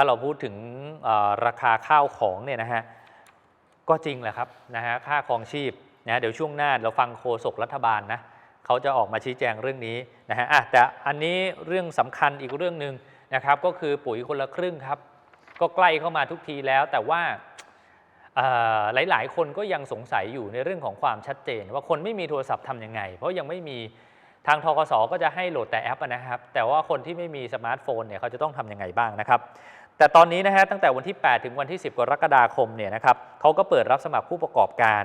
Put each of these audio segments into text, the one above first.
ถ้าเราพูดถึงราคาข้าวของเนี่ยนะฮะก็จริงแหละครับนะฮะค่าครองชีพนะเดี๋ยวช่วงหน้าเราฟังโฆษกรัฐบาลนะเขาจะออกมาชี้แจงเรื่องนี้นะฮะะแต่อันนี้เรื่องสำคัญอีกเรื่องหนึ่งนะครับก็คือปุ๋ยคนละครึ่งครับ ก็ใกล้เข้ามาทุกทีแล้ว แต่ว่าหลาย ๆ คนก็ยังสงสัยอยู่ในเรื่องของความชัดเจน ว่าคนไม่มีโทรศัพท์ทำยังไง เพราะยังไม่มี ทางทกสก็จะให้โหลดแต่แอปนะครับ แต่ว่าคนที่ไม่มีสมาร์ทโฟนเนี่ยเขาจะต้องทำยังไงบ้างนะครับแต่ตอนนี้นะฮะตั้งแต่วันที่ 8 ถึงวันที่ 10 กรกฎาคมเนี่ยนะครับเขาก็เปิดรับสมัครผู้ประกอบการ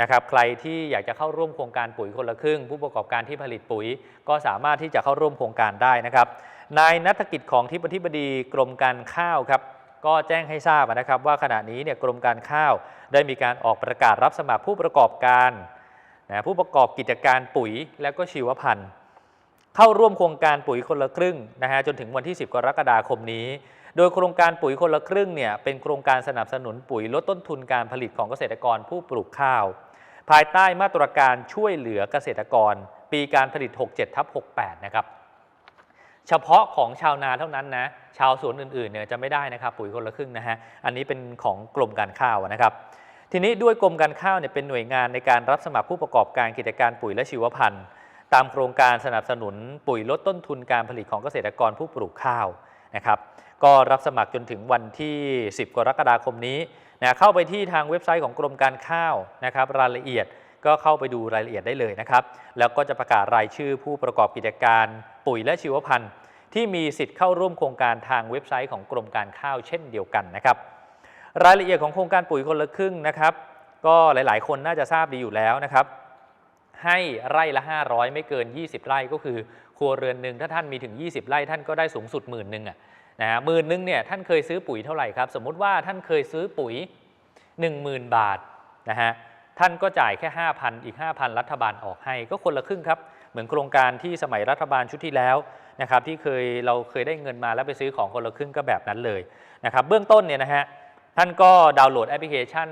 นะครับใครที่อยากจะเข้าร่วมโครงการปุ๋ยคนละครึ่ง ผู้ประกอบการที่ผลิตปุ๋ย ก็สามารถที่จะเข้าร่วมโครงการได้นะครับนายนัฐกิจของที่ปฏิบดีกรมการข้าวครับก็แจ้งให้ทราบนะครับว่าขณะนี้เนี่ยกรมการข้าวได้มีการออกประกาศรับสมัครผู้ประกอบการ นะผู้ประกอบกิจการปุ๋ยและก็ชีวพันธุ์ เข้าร่วมโครงการปุ๋ยคนละครึ่งนะฮะจนถึงวันที่ 10 กรกฎาคมนี้ โดยโครงการปุ๋ยคนละครึ่งเนี่ยเป็นโครงการสนับสนุนปุ๋ยลดต้นทุนการผลิตของเกษตรกรผู้ปลูกข้าว ภายใต้มาตรการช่วยเหลือเกษตรกร ปีการผลิต 67ทับ68 นะครับเฉพาะของชาวนาเท่านั้นนะชาวสวนอื่นๆเนี่ยจะไม่ได้นะครับปุ๋ยคนละครึ่งนะฮะอันนี้เป็นของกรมการข้าวนะครับ ทีนี้ด้วยกรมการข้าวเนี่ยเป็นหน่วยงานในการรับสมัครผู้ประกอบการกิจการปุ๋ยและชีวพันธุ์ ตามโครงการสนับสนุนปุ๋ยลดต้นทุนการผลิตของเกษตรกรผู้ปลูกข้าวนะครับก็รับสมัครจนถึงวันที่ 10 กรกฎาคมนี้นะเข้าไปที่ทางเว็บไซต์ของกรมการข้าวนะครับรายละเอียดก็เข้าไปดูรายละเอียดได้เลยนะครับ แล้วก็จะประกาศรายชื่อผู้ประกอบกิจการปุ๋ยและชีวพันธุ์ ที่มีสิทธิ์เข้าร่วมโครงการทางเว็บไซต์ของกรมการข้าวเช่นเดียวกันนะครับ รายละเอียดของโครงการปุ๋ยคนละครึ่งนะครับ ก็หลาย ๆ คนน่าจะทราบดีอยู่แล้วนะครับ ให้ไร่ละ 500 ไม่เกิน 20 ไร่ก็คือ ครัวเรือนหนึ่งถ้าท่านมีถึง 20 ไร่ท่านก็ได้สูงสุดหมื่นหนึ่งอะนะฮะหมื่นหนึ่งเนี่ยท่านเคยซื้อปุ๋ยเท่าไหร่ครับ สมมุติว่าท่านเคยซื้อปุ๋ย 10,000 บาทนะฮะท่านก็จ่ายแค่ 5,000 อีก 5,000 รัฐบาลออกให้ ก็คนละครึ่งครับ เหมือนโครงการที่สมัยรัฐบาลชุดที่แล้วนะครับที่เคยเราเคยได้เงินมาแล้วไปซื้อของคนละครึ่งก็แบบนั้นเลยนะครับเบื้องต้นเนี่ยนะฮะ ท่านก็ดาวน์โหลดแอปพลิเคชัน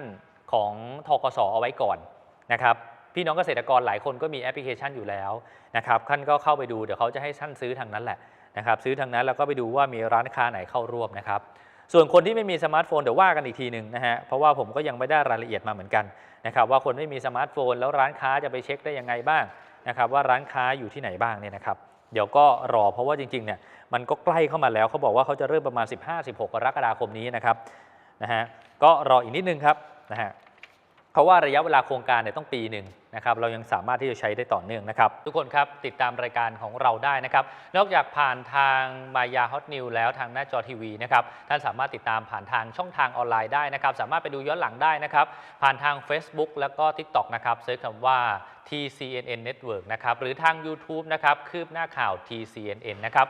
ของทกสเอาไว้ก่อนนะครับพี่น้องเกษตรกรหลายคนก็มีแอปพลิเคชันอยู่แล้วนะครับท่านก็เข้าไปดูเดี๋ยวเขาจะให้ท่านซื้อทางนั้นแหละนะครับซื้อทางนั้นแล้วก็ไปดูว่ามีร้านค้าไหนเข้าร่วมนะครับส่วนคนที่ไม่มีสมาร์ทโฟนเดี๋ยวว่ากันอีกทีหนึ่งนะฮะเพราะว่าผมก็ยังไม่ได้รายละเอียดมาเหมือนกันนะครับว่าคนไม่มีสมาร์ทโฟน แล้วร้านค้าจะไปเช็คได้ยังไงบ้างนะครับว่าร้านค้าอยู่ที่ไหนบ้างเนี่ยนะครับเดี๋ยวก็รอเพราะว่าจริงๆเนี่ยมันก็ใกล้เข้ามาแล้วเขาบอกว่าเขาจะเริ่มประมาณ 15-16 กรกฎาคมนี้นะครับ นะฮะก็รออีกนิดนึงครับนะฮะเพราะว่าระยะเวลาโครงการเนี่ยต้องปีหนึ่งนะครับเรายังสามารถที่จะใช้ได้ต่อเนื่องนะครับ ทุกคนครับติดตามรายการของเราได้นะครับ นอกจากผ่านทางมายาฮอตนิวแล้วทางหน้าจอทีวีนะครับท่านสามารถติดตามผ่านทางช่องทางออนไลน์ได้นะครับ สามารถไปดูย้อนหลังได้นะครับ ผ่านทาง Facebook แล้วก็ TikTok นะครับเซิร์ชคำว่า TCNN Network นะครับหรือทาง YouTube นะครับคืบหน้าข่าว TCNN นะครับ